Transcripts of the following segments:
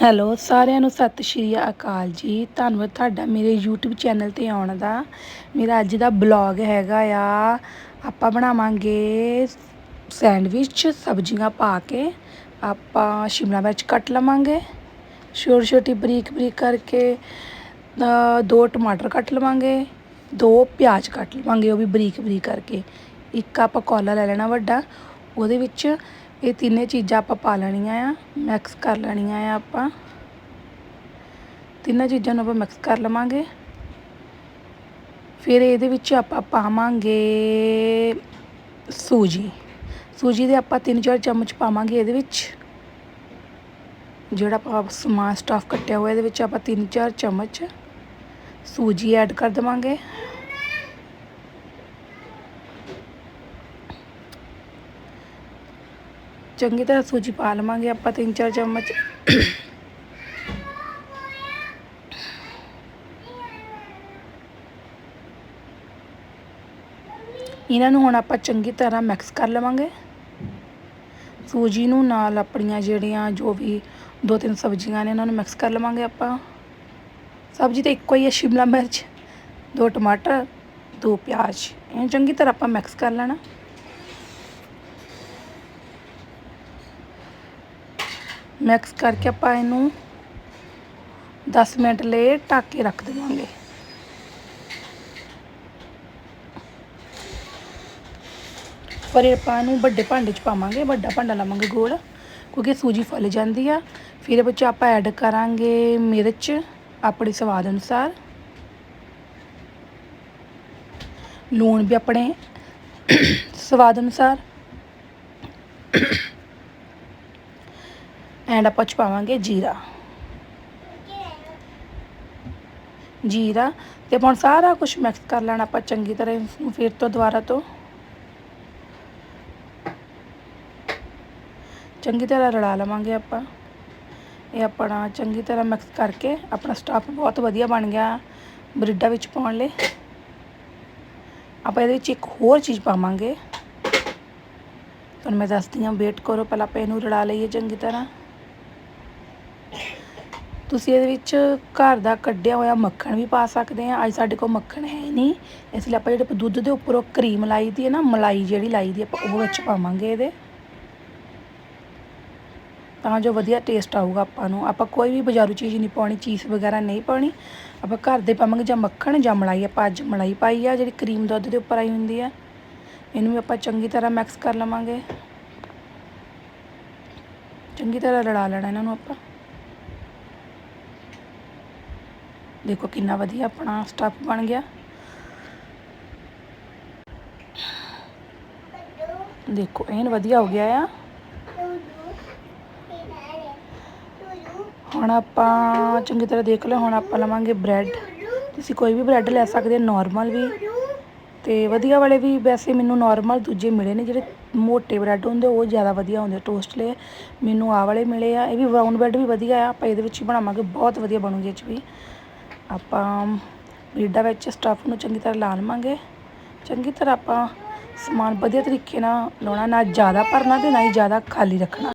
Hello, ਸਾਰਿਆਂ ਨੂੰ ਸਤਿ ਸ਼੍ਰੀ ਅਕਾਲ ਜੀ। ਧੰਨਵਾਦ ਤੁਹਾਡਾ ਮੇਰੇ YouTube ਚੈਨਲ ਤੇ ਆਉਣ ਦਾ, ਮੇਰਾ ਅੱਜ ਦਾ ਬਲੌਗ ਹੈਗਾ ਆ। ਆਪਾਂ ਬਣਾਵਾਂਗੇ ਸੈਂਡਵਿਚ ਸਬਜ਼ੀਆਂ ਪਾ ਕੇ, ਆਪਾਂ ਸ਼ਿਮਲਾ ਮਿਰਚ ਕੱਟ ਲਵਾਂਗੇ, ਛੋਟੀ ਛੋਟੀ ਬਰੀਕ ਬਰੀਕ ਕਰਕੇ ਦੋ ਟਮਾਟਰ ਕੱਟ ਲਵਾਂਗੇ, ਦੋ ਪਿਆਜ਼ ਕੱਟ ਲਵਾਂਗੇ, ਉਹ ਵੀ ਬਰੀਕ ਬਰੀਕ ਕਰਕੇ। ਇੱਕ ਆਪਾਂ ਕੌਲਾ ਲੈ ਲੈਣਾ ਵੱਡਾ, ਉਹਦੇ ਵਿੱਚ ਇਹ ਤਿੰਨੇ ਚੀਜ਼ਾਂ ਆਪਾਂ ਪਾ ਲੈਣੀਆਂ ਆ ਮਿਕਸ ਕਰ ਲੈਣੀਆਂ ਆ ਆਪਾਂ। ਤਿੰਨਾਂ ਚੀਜ਼ਾਂ ਨੂੰ ਆਪਾਂ ਮਿਕਸ ਕਰ ਲਵਾਂਗੇ। ਫਿਰ ਇਹਦੇ ਵਿੱਚ ਆਪਾਂ ਪਾਵਾਂਗੇ ਸੂਜੀ। ਸੂਜੀ ਦੇ ਆਪਾਂ 3-4 ਚਮਚ ਪਾਵਾਂਗੇ ਇਹਦੇ ਵਿੱਚ। ਜਿਹੜਾ ਆਪਾਂ ਸਮਾਨ ਸਟਫ ਕੱਟਿਆ ਹੋਇਆ ਇਹਦੇ ਵਿੱਚ ਆਪਾਂ 3-4 ਚਮਚ ਸੂਜੀ ਐਡ ਕਰ ਦੇਵਾਂਗੇ। ਚੰਗੀ ਤਰ੍ਹਾਂ ਸੂਜੀ ਪਾ ਲਵਾਂਗੇ ਆਪਾਂ 3-4 ਚਮਚ। ਇਹਨਾਂ ਨੂੰ ਹੁਣ ਆਪਾਂ ਚੰਗੀ ਤਰ੍ਹਾਂ ਮਿਕਸ ਕਰ ਲਵਾਂਗੇ। ਸੂਜੀ ਨੂੰ ਨਾਲ ਆਪਣੀਆਂ ਜਿਹੜੀਆਂ ਜੋ ਵੀ ਦੋ ਤਿੰਨ ਸਬਜ਼ੀਆਂ ਨੇ ਉਹਨਾਂ ਨੂੰ ਮਿਕਸ ਕਰ ਲਵਾਂਗੇ ਆਪਾਂ। ਸਬਜ਼ੀ ਤਾਂ ਇੱਕੋ ਹੀ ਹੈ, ਸ਼ਿਮਲਾ ਮਿਰਚ, ਦੋ ਟਮਾਟਰ, ਦੋ ਪਿਆਜ਼। ਇਹਨੂੰ ਚੰਗੀ ਤਰ੍ਹਾਂ ਆਪਾਂ ਮਿਕਸ ਕਰ ਲੈਣਾ। ਮਿਕਸ ਕਰਕੇ ਆਪਾਂ ਇਹਨੂੰ 10 ਮਿੰਟ ਲਈ ਢੱਕ ਕੇ ਰੱਖ ਦੇਵਾਂਗੇ। ਪਰ ਇਹ ਆਪਾਂ ਨੂੰ ਵੱਡੇ ਭਾਂਡੇ 'ਚ ਪਾਵਾਂਗੇ, ਵੱਡਾ ਭਾਂਡਾ ਲਾਵਾਂਗੇ ਗੋਲ, ਕਿਉਂਕਿ ਸੂਜੀ ਫੁੱਲ ਜਾਂਦੀ ਆ। ਫਿਰ ਇਹਦੇ ਵਿੱਚ ਆਪਾਂ ਐਡ ਕਰਾਂਗੇ ਮਿਰਚ, ਆਪਣੇ ਸਵਾਦ ਅਨੁਸਾਰ। ਲੂਣ ਵੀ ਆਪਣੇ ਸਵਾਦ ਅਨੁਸਾਰ। ਐਂਡ ਆਪਾਂ ਚ ਪਾਵਾਂਗੇ ਜੀਰਾ। ਜੀਰਾ ਤੇ ਆਪਾਂ ਹੁਣ ਸਾਰਾ ਕੁਝ ਮਿਕਸ ਕਰ ਲੈਣਾ ਆਪਾਂ ਚੰਗੀ ਤਰ੍ਹਾਂ ਇਸ ਨੂੰ ਫਿਰ ਤੋਂ ਦੁਬਾਰਾ ਤੋਂ। ਚੰਗੀ ਤਰ੍ਹਾਂ ਰਲਾ ਲਵਾਂਗੇ ਆਪਾਂ। ਇਹ ਆਪਣਾ ਚੰਗੀ ਤਰ੍ਹਾਂ ਮਿਕਸ ਕਰਕੇ ਆਪਣਾ ਸਟਫ ਬਹੁਤ ਵਧੀਆ ਬਣ ਗਿਆ ਬ੍ਰਿਡਾਂ ਵਿੱਚ ਪਾਉਣ ਲਈ। ਆਪਾਂ ਇਹਦੇ ਵਿੱਚ ਇੱਕ ਹੋਰ ਚੀਜ਼ ਪਾਵਾਂਗੇ। ਤੁਹਾਨੂੰ ਮੈਂ ਦੱਸਦੀ ਹਾਂ ਵੇਟ ਕਰੋ, ਪਹਿਲਾਂ ਆਪਾਂ ਇਹਨੂੰ ਰਲਾ ਲਈਏ ਚੰਗੀ ਤਰ੍ਹਾਂ। ਤੁਸੀਂ ਇਹਦੇ ਵਿੱਚ ਘਰ ਦਾ ਕੱਢਿਆ ਹੋਇਆ ਮੱਖਣ ਵੀ ਪਾ ਸਕਦੇ ਆ। ਅੱਜ ਸਾਡੇ ਕੋਲ ਮੱਖਣ ਹੈ ਨਹੀਂ। ਇਸ ਲਈ ਆਪਾਂ ਜਿਹੜੇ ਦੁੱਧ ਦੇ ਉੱਪਰੋਂ ਕਰੀਮ ਲਾਈ ਦੀ ਹੈ ਨਾ, ਮਲਾਈ ਜਿਹੜੀ ਲਾਈ ਦੀ ਆਪਾਂ ਉਹ ਵਿੱਚ ਪਾਵਾਂਗੇ ਇਹਦੇ। ਤਾਂ ਜੋ ਵਧੀਆ ਟੇਸਟ ਆਊਗਾ ਆਪਾਂ ਨੂੰ। ਆਪਾਂ ਕੋਈ ਵੀ ਬਾਜ਼ਾਰੂ ਚੀਜ਼ ਨਹੀਂ ਪਾਉਣੀ, ਚੀਜ਼ ਵਗੈਰਾ ਨਹੀਂ ਪਾਉਣੀ। ਆਪਾਂ ਘਰ ਦੇ ਪਾਵਾਂਗੇ ਜਾਂ ਮੱਖਣ ਜਾਂ ਮਲਾਈ। ਆਪਾਂ ਅੱਜ ਮਲਾਈ ਪਾਈ ਆ, ਜਿਹੜੀ ਕਰੀਮ ਦੁੱਧ ਦੇ ਉੱਪਰ ਆਈ ਹੁੰਦੀ ਆ। ਇਹਨੂੰ ਵੀ ਆਪਾਂ ਚੰਗੀ ਤਰ੍ਹਾਂ ਮਿਕਸ ਕਰ ਲਵਾਂਗੇ। ਚੰਗੀ ਤਰ੍ਹਾਂ ਰਲਾ ਲੈਣਾ ਇਹਨਾਂ ਨੂੰ ਆਪਾਂ। ਦੇਖੋ ਕਿੰਨਾ ਵਧੀਆ ਆਪਣਾ ਸਟਫ ਬਣ ਗਿਆ। ਦੇਖੋ ਐਨ ਵਧੀਆ ਹੋ ਗਿਆ ਆ। ਹੁਣ ਆਪਾਂ ਚੰਗੀ ਤਰ੍ਹਾਂ ਦੇਖ ਲਓ, ਹੁਣ ਆਪਾਂ ਲਵਾਂਗੇ ਬ੍ਰੈਡ ਤੁਸੀਂ ਕੋਈ ਵੀ ਬ੍ਰੈਡ ਲੈ ਸਕਦੇ ਹੋ ਨਾਰਮਲ ਵੀ। ਤੇ ਵਧੀਆ ਵਾਲੇ ਵੀ ਵੈਸੇ ਮੈਨੂੰ ਨਾਰਮਲ ਦੂਜੇ ਮਿਲੇ ਨੇ, ਜਿਹੜੇ ਮੋਟੇ ਬ੍ਰੈਡ ਹੁੰਦੇ, ਉਹ ਜ਼ਿਆਦਾ ਵਧੀਆ ਹੁੰਦੇ ਟੋਸਟ ਲਈ ਮੈਨੂੰ ਆ ਵਾਲੇ ਮਿਲੇ ਆ, ਇਹ ਵੀ ਬਰਾਊਨ ਬ੍ਰੈਡ ਵੀ ਵਧੀਆ ਆ, ਆਪਾਂ ਇਹਦੇ ਵਿੱਚ ਹੀ ਬਣਾਵਾਂਗੇ, ਬਹੁਤ ਵਧੀਆ ਬਣੂਗੀ ਇਹ 'ਚ ਵੀ। ਆਪਾਂ ਬ੍ਰੈਡਾਂ ਵਿੱਚ ਸਟਫ ਨੂੰ ਚੰਗੀ ਤਰ੍ਹਾਂ ਲਾ ਲਵਾਂਗੇ। ਚੰਗੀ ਤਰ੍ਹਾਂ ਆਪਾਂ ਸਮਾਨ ਵਧੀਆ ਤਰੀਕੇ ਨਾਲ ਲਾਉਣਾ, ਨਾ ਜ਼ਿਆਦਾ ਭਰਨਾ ਤੇ ਨਾ ਹੀ ਜ਼ਿਆਦਾ ਖਾਲੀ ਰੱਖਣਾ।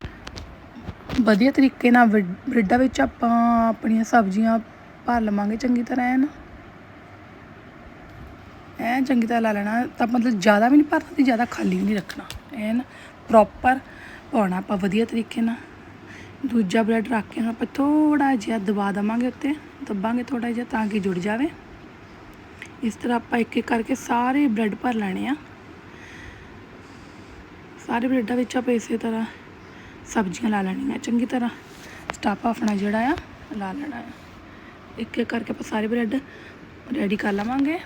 ਵਧੀਆ ਤਰੀਕੇ ਨਾਲ ਬ੍ਰੈ- ਬ੍ਰੈਡਾਂ ਵਿੱਚ ਆਪਾਂ ਆਪਣੀਆਂ ਸਬਜ਼ੀਆਂ ਭਰ ਲਵਾਂਗੇ ਚੰਗੀ ਤਰ੍ਹਾਂ ਐਨ। ਐਨ ਚੰਗੀ ਤਰ੍ਹਾਂ ਲਾ ਲੈਣਾ, ਤਾਂ ਮਤਲਬ ਜ਼ਿਆਦਾ ਵੀ ਨਹੀਂ ਭਰਨਾ ਤੇ ਜ਼ਿਆਦਾ ਖਾਲੀ ਵੀ ਨਹੀਂ ਰੱਖਣਾ, ਐਨ ਪ੍ਰੋਪਰ ਪਾਉਣਾ ਆਪਾਂ ਵਧੀਆ ਤਰੀਕੇ ਨਾਲ। ਦੂਜਾ ਬ੍ਰੈਡ ਰੱਖ ਕੇ ਆਪਾਂ ਥੋੜਾ ਜਿਹਾ ਦਬਾ ਦਵਾਂਗੇ ਉੱਤੇ, ਦੱਬਾਂਗੇ ਥੋੜਾ ਜਿਹਾ ਤਾਂ ਕਿ ਜੁੜ ਜਾਵੇ। ਇਸ ਤਰ੍ਹਾਂ ਆਪਾਂ ਇੱਕ ਇੱਕ ਕਰਕੇ ਸਾਰੇ ਬ੍ਰੈਡ ਭਰ ਲੈਣੇ ਆ। ਸਾਰੇ ਬ੍ਰੈਡਾਂ ਵਿੱਚ ਆਪਾਂ ਇਸੇ ਤਰ੍ਹਾਂ ਸਬਜ਼ੀਆਂ ਲਾ ਲੈਣੀਆਂ, ਚੰਗੀ ਤਰ੍ਹਾਂ ਸਟਾਪ ਆਪਣਾ ਜਿਹੜਾ ਆ, ਲਾ ਲੈਣਾ ਆ। ਇੱਕ ਇੱਕ ਕਰਕੇ ਆਪਾਂ ਸਾਰੇ ਬ੍ਰੈਡ ਰੈਡੀ ਕਰ ਲਵਾਂਗੇ।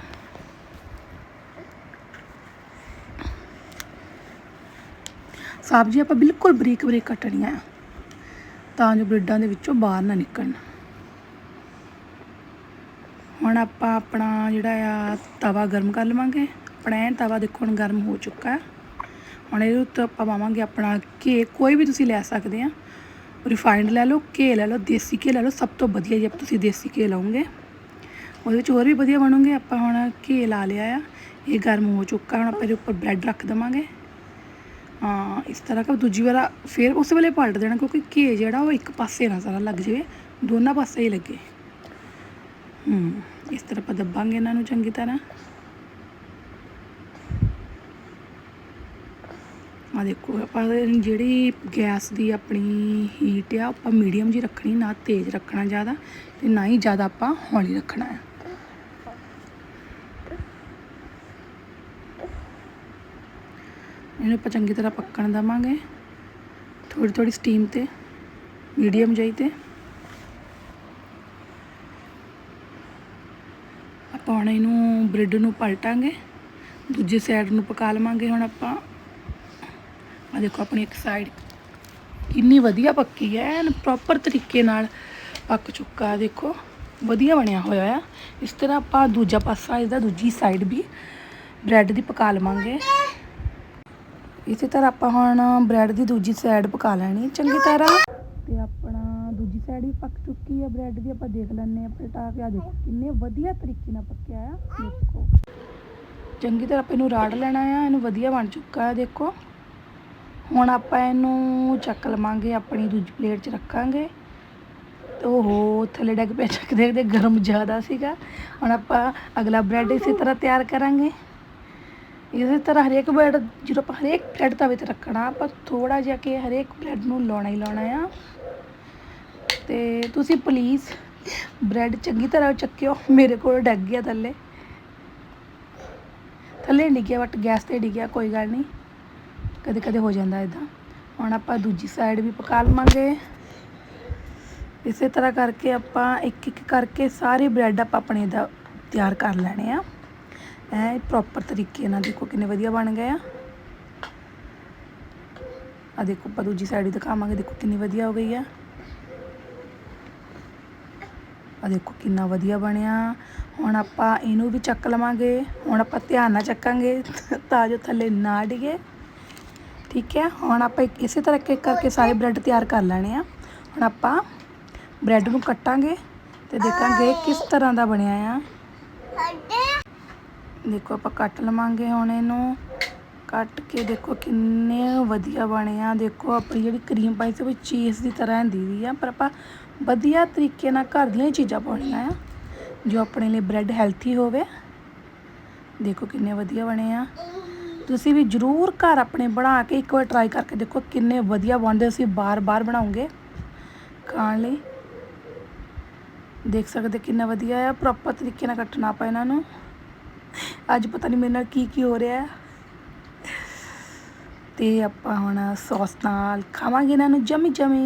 ਸਬਜ਼ੀ ਆਪਾਂ ਬਿਲਕੁਲ ਬਰੀਕ ਬਰੀਕ ਕੱਟਣੀਆਂ ਆ। ਤਾਂ ਜੋ ਬ੍ਰਿਡਾਂ ਦੇ ਵਿੱਚੋਂ ਬਾਹਰ ਨਾ ਨਿਕਲਣ। ਹੁਣ ਆਪਾਂ ਆਪਣਾ ਜਿਹੜਾ ਆ ਤਵਾ ਗਰਮ ਕਰ ਲਵਾਂਗੇ। ਆਪਣਾ ਐਨ ਤਵਾ ਦੇਖੋ ਹੁਣ ਗਰਮ ਹੋ ਚੁੱਕਾ। ਹੈ ਹੁਣ ਇਹਦੇ ਉੱਤੇ ਆਪਾਂ ਪਾਵਾਂਗੇ ਆਪਣਾ ਘੇ। ਕੋਈ ਵੀ ਤੁਸੀਂ ਲੈ ਸਕਦੇ ਆ। ਰਿਫਾਈਨਡ ਲੈ ਲਓ, ਘੇ ਲੈ ਲਓ, ਦੇਸੀ ਘੇ ਲੈ ਲਓ। ਸਭ ਤੋਂ ਵਧੀਆ ਜੇ ਤੁਸੀਂ ਦੇਸੀ ਘੇ ਲਾਉਂਗੇ ਉਹਦੇ ਵਿੱਚ ਹੋਰ ਵੀ ਵਧੀਆ ਬਣੂਗੇ। ਆਪਾਂ ਹੁਣ ਘੇ ਲਾ ਲਿਆ ਆ। ਇਹ ਗਰਮ ਹੋ ਚੁੱਕਾ। ਹੁਣ ਆਪਾਂ ਇਹਦੇ ਉੱਪਰ ਬ੍ਰੈਡ ਰੱਖ ਦੇਵਾਂਗੇ। ਇਸ ਤਰ੍ਹਾਂ ਕਰ ਦੂਜੀ ਵਾਰ ਫਿਰ ਉਸ ਵੇਲੇ ਪਲਟ ਦੇਣਾ, ਕਿਉਂਕਿ ਘੇ ਜਿਹੜਾ ਉਹ ਇੱਕ ਪਾਸੇ ਨਾ ਸਾਰਾ ਲੱਗ ਜਾਵੇ, ਦੋਨਾਂ ਪਾਸੇ ਹੀ ਲੱਗੇ। ਹੂੰ, ਇਸ ਤਰ੍ਹਾਂ ਆਪਾਂ ਦੱਬਾਂਗੇ ਇਹਨਾਂ ਨੂੰ ਚੰਗੀ ਤਰ੍ਹਾਂ। ਆ ਦੇਖੋ, ਆਪਾਂ ਜਿਹੜੀ ਗੈਸ ਦੀ ਆਪਣੀ ਹੀਟ ਆ, ਆਪਾਂ ਮੀਡੀਅਮ ਜੀ ਰੱਖਣੀ, ਨਾ ਤੇਜ਼ ਰੱਖਣਾ ਜ਼ਿਆਦਾ, ਤੇ ਨਾ ਹੀ ਜ਼ਿਆਦਾ ਆਪਾਂ ਹੌਲੀ ਰੱਖਣਾ ਹੈ। ਇਹਨੂੰ ਆਪਾਂ ਚੰਗੀ ਤਰ੍ਹਾਂ ਪੱਕਣ ਦੇਵਾਂਗੇ। ਥੋੜੀ ਥੋੜੀ ਸਟੀਮ ਤੇ ਮੀਡੀਅਮ ਜਿਹੀ ਤੇ। ਆਪਾਂ ਹੁਣ ਇਹਨੂੰ ਬ੍ਰੈਡ ਨੂੰ ਪਲਟਾਂਗੇ। ਦੂਜੇ ਸਾਈਡ ਨੂੰ ਪਕਾ ਲਵਾਂਗੇ ਹੁਣ ਆਪਾਂ। ਆ ਦੇਖੋ ਆਪਣੀ ਇੱਕ ਸਾਈਡ ਕਿੰਨੀ ਵਧੀਆ ਪੱਕੀ ਹੈ, ਐਨ ਪ੍ਰੋਪਰ ਤਰੀਕੇ ਨਾਲ ਪੱਕ ਚੁੱਕਾ ਦੇਖੋ। ਵਧੀਆ ਬਣਿਆ ਹੋਇਆ ਆ। ਇਸ ਤਰ੍ਹਾਂ ਆਪਾਂ ਦੂਜਾ ਪਾਸਾ, ਇਹਦਾ ਦੂਜੀ ਸਾਈਡ ਵੀ ਬ੍ਰੈਡ ਦੀ ਪਕਾ ਲਵਾਂਗੇ। ਇਸੇ ਤਰ੍ਹਾਂ ਆਪਾਂ ਹੁਣ ਬ੍ਰੈਡ ਦੀ ਦੂਜੀ ਸਾਈਡ ਪਕਾ ਲੈਣੀ ਚੰਗੀ ਤਰ੍ਹਾਂ। ਤੇ ਆਪਣਾ ਦੂਜੀ ਸਾਈਡ ਵੀ ਪੱਕ ਚੁੱਕੀ ਹੈ ਬ੍ਰੈਡ ਦੀ ਆਪਾਂ ਦੇਖ ਲੈਂਦੇ ਹਾਂ ਪਲਟਾ ਕੇ ਆ ਦੇਖੋ ਕਿੰਨੇ ਵਧੀਆ ਤਰੀਕੇ ਨਾਲ ਪੱਕਿਆ ਆ ਦੇਖੋ। ਚੰਗੀ ਤਰ੍ਹਾਂ ਆਪਾਂ ਇਹਨੂੰ ਰਾੜ ਲੈਣਾ ਆ ਇਹਨੂੰ ਵਧੀਆ ਬਣ ਚੁੱਕਾ ਹੈ ਦੇਖੋ। ਹੁਣ ਆਪਾਂ ਇਹਨੂੰ ਚੱਕ ਲਵਾਂਗੇ ਆਪਣੀ ਦੂਜੀ ਪਲੇਟ 'ਚ ਰੱਖਾਂਗੇ। ਤੇ ਉਹ ਥੱਲੇ ਡੱਗ ਪਿਆ ਚੱਕ ਦੇਖਦੇ ਗਰਮ ਜ਼ਿਆਦਾ ਸੀਗਾ। ਹੁਣ ਆਪਾਂ ਅਗਲਾ ਬ੍ਰੈਡ ਇਸੇ ਤਰ੍ਹਾਂ ਤਿਆਰ ਕਰਾਂਗੇ। ਇਸੇ ਤਰ੍ਹਾਂ ਹਰੇਕ ਬ੍ਰੈਡ ਜਦੋਂ ਆਪਾਂ ਹਰੇਕ ਬ੍ਰੈਡ ਤਵੇ ਤੇ ਰੱਖਣਾ, ਆਪਾਂ ਥੋੜਾ ਜਿਹਾ ਕਿ ਹਰੇਕ ਬ੍ਰੈਡ ਨੂੰ ਲਾਉਣਾ ਹੀ ਲਾਉਣਾ ਆ। ਤੇ ਤੁਸੀਂ ਪਲੀਜ਼ ਬ੍ਰੈਡ ਚੰਗੀ ਤਰ੍ਹਾਂ ਚੱਕਿਓ, ਮੇਰੇ ਕੋਲ ਡੱਗ ਗਿਆ ਥੱਲੇ। ਥੱਲੇ ਨਹੀਂ ਡਿੱਗਿਆ ਬਟ ਗੈਸ ਤੇ ਡਿੱਗਿਆ, ਕੋਈ ਗੱਲ ਨਹੀਂ। ਕਦੇ ਕਦੇ ਹੋ ਜਾਂਦਾ ਇਦਾਂ ਹੁਣ ਆਪਾਂ ਦੂਜੀ ਸਾਈਡ ਵੀ ਪਕਾ ਲਵਾਂਗੇ। ਇਸੇ ਤਰ੍ਹਾਂ ਕਰਕੇ ਆਪਾਂ ਇੱਕ ਇੱਕ ਕਰਕੇ ਸਾਰੇ ਬ੍ਰੈਡ ਆਪਾਂ ਆਪਣੇ ਦਾ ਤਿਆਰ ਕਰ ਲੈਣੇ ਆ। ਐ ਪ੍ਰੋਪਰ ਤਰੀਕੇ ਨਾਲ ਦੇਖੋ ਕਿੰਨੇ ਵਧੀਆ ਬਣ ਗਏ ਆ। ਆ ਦੇਖੋ, ਆਪਾਂ ਦੂਜੀ ਸਾਈਡ ਦਿਖਾਵਾਂਗੇ, ਦੇਖੋ ਕਿੰਨੀ ਵਧੀਆ ਹੋ ਗਈ ਆ। ਆ ਦੇਖੋ ਕਿੰਨਾ ਵਧੀਆ ਬਣਿਆ। ਹੁਣ ਆਪਾਂ ਇਹਨੂੰ ਵੀ ਚੱਕ ਲਵਾਂਗੇ। ਹੁਣ ਆਪਾਂ ਧਿਆਨ ਨਾਲ ਚੱਕਾਂਗੇ, ਤਾਂ ਜੋ ਥੱਲੇ ਨਾ ਡਿਗੇ। ਠੀਕ ਹੈ, ਹੁਣ ਆਪਾਂ ਇੱਕ ਇਸੇ ਤਰ੍ਹਾਂ ਇੱਕ ਕਰਕੇ ਸਾਰੇ ਬ੍ਰੈਡ ਤਿਆਰ ਕਰ ਲੈਣੇ ਆ। ਹੁਣ ਆਪਾਂ ਬ੍ਰੈਡ ਨੂੰ ਕੱਟਾਂਗੇ ਤੇ ਦੇਖਾਂਗੇ ਕਿਸ ਤਰ੍ਹਾਂ ਦਾ ਬਣਿਆ ਆ। ਦੇਖੋ ਆਪਾਂ ਕੱਟ ਲਵਾਂਗੇ ਹੁਣ ਇਹਨੂੰ। ਕੱਟ ਕੇ ਦੇਖੋ ਕਿੰਨੇ ਵਧੀਆ ਬਣੇ ਆ। ਦੇਖੋ ਆਪਣੀ ਜਿਹੜੀ ਕਰੀਮ ਪਾਈ ਸੀ ਉਹ ਚੀਜ਼ ਦੀ ਤਰ੍ਹਾਂ ਹੁੰਦੀ ਦੀ ਆ, ਪਰ ਆਪਾਂ ਵਧੀਆ ਤਰੀਕੇ ਨਾਲ ਘਰ ਦੀਆਂ ਹੀ ਚੀਜ਼ਾਂ ਪਾਉਣੀਆਂ ਆ, ਜੋ ਆਪਣੇ ਲਈ ਬ੍ਰੈਡ ਹੈਲਥੀ ਹੋਵੇ। ਦੇਖੋ ਕਿੰਨੇ ਵਧੀਆ ਬਣੇ ਆ। ਤੁਸੀਂ ਵੀ ਜਰੂਰ ਘਰ ਆਪਣੇ ਬਣਾ ਕੇ ਇੱਕ ਵਾਰ ਟਰਾਈ ਕਰਕੇ ਦੇਖੋ ਕਿੰਨੇ ਵਧੀਆ ਬਣਦੇ ਤੁਸੀਂ ਬਾਰ-ਬਾਰ ਬਣਾਉਂਗੇ ਖਾਣ ਲਈ। ਦੇਖ ਸਕਦੇ ਕਿੰਨਾ ਵਧੀਆ ਆ। ਪ੍ਰੋਪਰ ਤਰੀਕੇ ਨਾਲ ਕੱਟਣਾ ਆਪਾਂ ਇਹਨਾਂ ਨੂੰ। ਅੱਜ ਪਤਾ ਨਹੀਂ ਮੇਰੇ ਨਾਲ ਕੀ ਕੀ ਹੋ ਰਿਹਾ ਤੇ ਆਪਾਂ ਹੁਣ ਸੌਸ ਨਾਲ ਖਾਵਾਂਗੇ ਇਹਨਾਂ ਨੂੰ ਜਮੀ ਜਮੀ